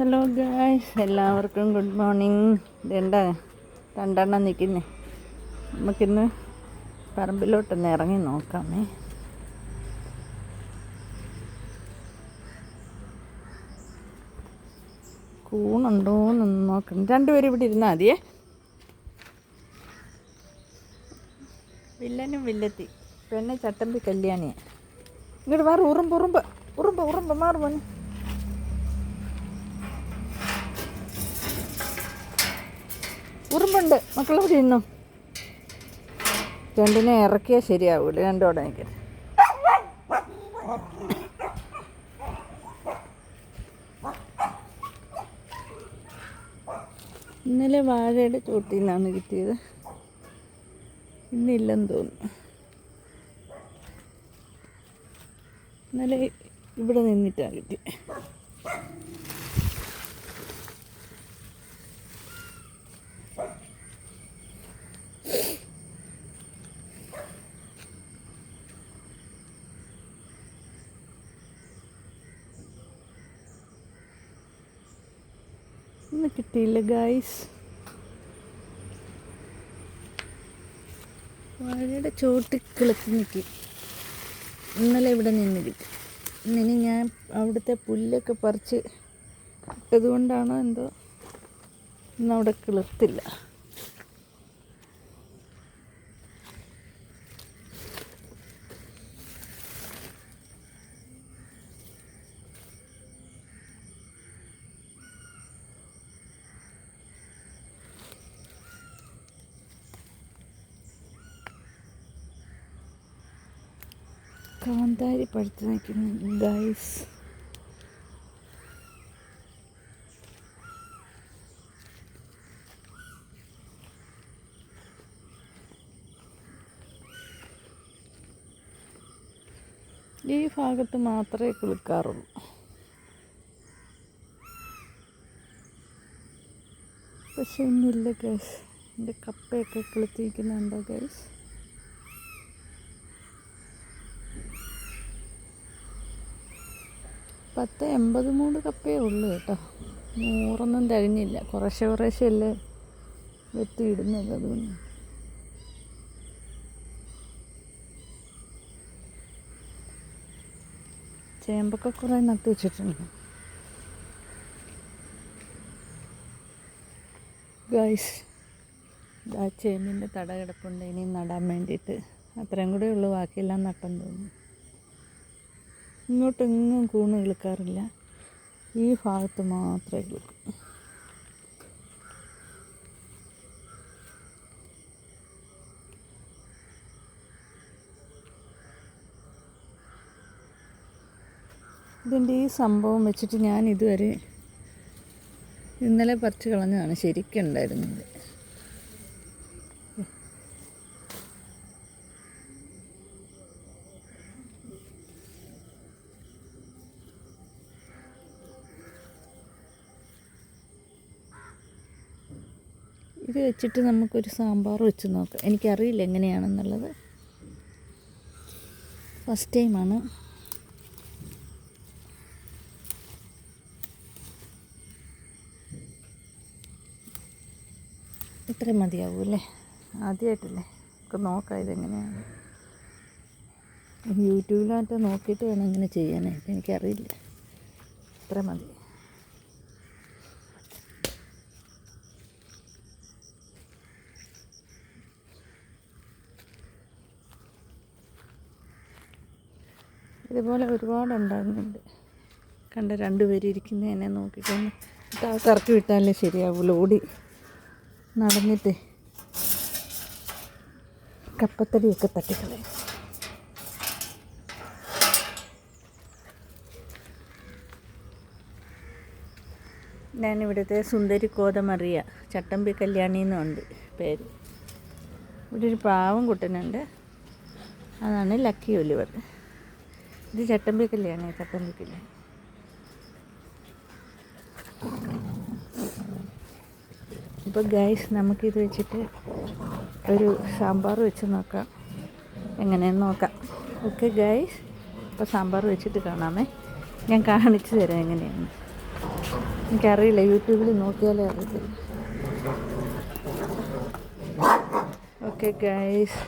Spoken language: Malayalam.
ഹലോ ഗായ്സ് എല്ലാവർക്കും ഗുഡ് മോർണിംഗ്. ഇതെന്താ രണ്ടെണ്ണം നിൽക്കുന്നേ. നമുക്കിന്ന് പറമ്പിലോട്ടൊന്ന് ഇറങ്ങി നോക്കാമേ. കൂണുണ്ടോന്നൊന്ന് നോക്കണം. രണ്ടുപേരും ഇവിടെ ഇരുന്നാൽ മതിയേ. വില്ലനും വില്ലത്തി. പെണ്ണ് ചട്ടമ്പി കല്യാണിയെ. ഇങ്ങോട്ട് വേറെ ഉറുമ്പ് ഉറുമ്പ് ഉറുമ്പ് ഉറുമ്പ് മാറി ഉറുമ്പുണ്ട്. മക്കളെ ഇന്നു രണ്ടിനെ ഇറക്കിയാൽ ശരിയാവൂല. രണ്ടോടെ എനിക്ക് ഇന്നലെ വാഴയുടെ ചോട്ടിൽ നിന്നാണ് കിട്ടിയത്. ഇന്നില്ലെന്ന് തോന്നുന്നു. ഇന്നലെ ഇവിടെ നിന്നിട്ടാണ് കിട്ടിയത് ഇന്ന് കിട്ടിയില്ല ഗായ്സ് വാഴയുടെ ചോട്ട് കിളച്ച് നിൽക്കി ഇന്നലെ ഇവിടെ നിന്ന് കിട്ടി ഞാൻ അവിടുത്തെ പുല്ലൊക്കെ പറിച്ച് ഇട്ടതുകൊണ്ടാണോ എന്തോ? ഇന്നവിടെ കിളിർത്തില്ല. കാന്താരി പഴുത്ത് നിൽക്കുന്നു ഗൈസ് ഈ ഭാഗത്ത് മാത്രമേ കുളിക്കാറുള്ളൂ. പക്ഷെ ഇന്നില്ല ഗൈസ് എന്റെ കപ്പയൊക്കെ കിളുത്തിരിക്കുന്നുണ്ടോ ഗൈസ് പത്ത് എൺപത് മൂട് കപ്പേ ഉള്ളൂ കേട്ടോ. നൂറൊന്നും തികഞ്ഞില്ല. കുറേശ്ശെ കുറേശ്ശെ അല്ലേ വെത്തി ഇടുന്നത് അതുകൊണ്ട്. ചേമ്പൊക്കെ കുറേ നട്ട് വെച്ചിട്ടുണ്ട്. ഗൈസ് ഇതാ ചേമ്പിന്റെ തട കിടപ്പുണ്ട് ഇനി നടാൻ വേണ്ടിയിട്ട്. അത്രയും കൂടെ ഉള്ളൂ. ബാക്കിയെല്ലാം നട്ടെന്ന് തോന്നുന്നു. ഇങ്ങോട്ടെങ്ങും കൂണ് കിളുക്കാറില്ല. ഈ ഭാഗത്ത് മാത്രമേ കിളുക്കൂ. ഇതിന്റെ ഈ സംഭവം വെച്ചിട്ട് ഞാൻ ഇതുവരെ ഇന്നലെ പറിച്ച് കളഞ്ഞതാണ്. ശരിക്കും ഇത് വെച്ചിട്ട് നമുക്കൊരു സാമ്പാർ വെച്ച് നോക്കാം. എനിക്കറിയില്ല എങ്ങനെയാണെന്നുള്ളത്. ഫസ്റ്റ് ടൈമാണ് ഇത്രയും മതിയാവും അല്ലേ? ആദ്യമായിട്ടല്ലേ നമുക്ക് നോക്കാം ഇതെങ്ങനെയാണ്. യൂട്യൂബിലായിട്ട് നോക്കിയിട്ട് വേണം ഇങ്ങനെ ചെയ്യാനായിട്ട്. എനിക്കറിയില്ല. ഇത്ര മതി. ഇതുപോലെ ഒരുപാട് ഉണ്ടാകുന്നുണ്ട്. കണ്ട രണ്ടുപേരും ഇരിക്കുന്നതിനെ നോക്കിക്കൊണ്ട് കറക്കി വിട്ടാലേ ശരിയാവുള്ളൂ. ഓടി നടന്നിട്ട് കപ്പത്തടിയൊക്കെ തട്ടിക്കളയും. ഞാനിവിടുത്തെ സുന്ദരി കോതമറിയ ചട്ടമ്പി കല്യാണി എന്നുണ്ട് പേര്. ഇവിടെ ഒരു പാവം കുട്ടനുണ്ട്. അതാണ് ലക്കി ഒലിവർ. ഇത് ചട്ടമ്പി കല്യാണി ചട്ടമ്പി കല്യാണി. ഇപ്പോൾ ഗൈസ് നമുക്കിത് വെച്ചിട്ട് ഒരു സാമ്പാർ വെച്ച് നോക്കാം. എങ്ങനെയെന്ന് നോക്കാം. ഓക്കെ ഗൈസ് ഇപ്പോൾ സാമ്പാർ വെച്ചിട്ട് കാണാമേ. ഞാൻ കാണിച്ചു തരാം എങ്ങനെയാണ് എനിക്കറിയില്ല യൂട്യൂബിൽ നോക്കിയാലേ അറിയത്തില്ല ഓക്കെ ഗൈസ്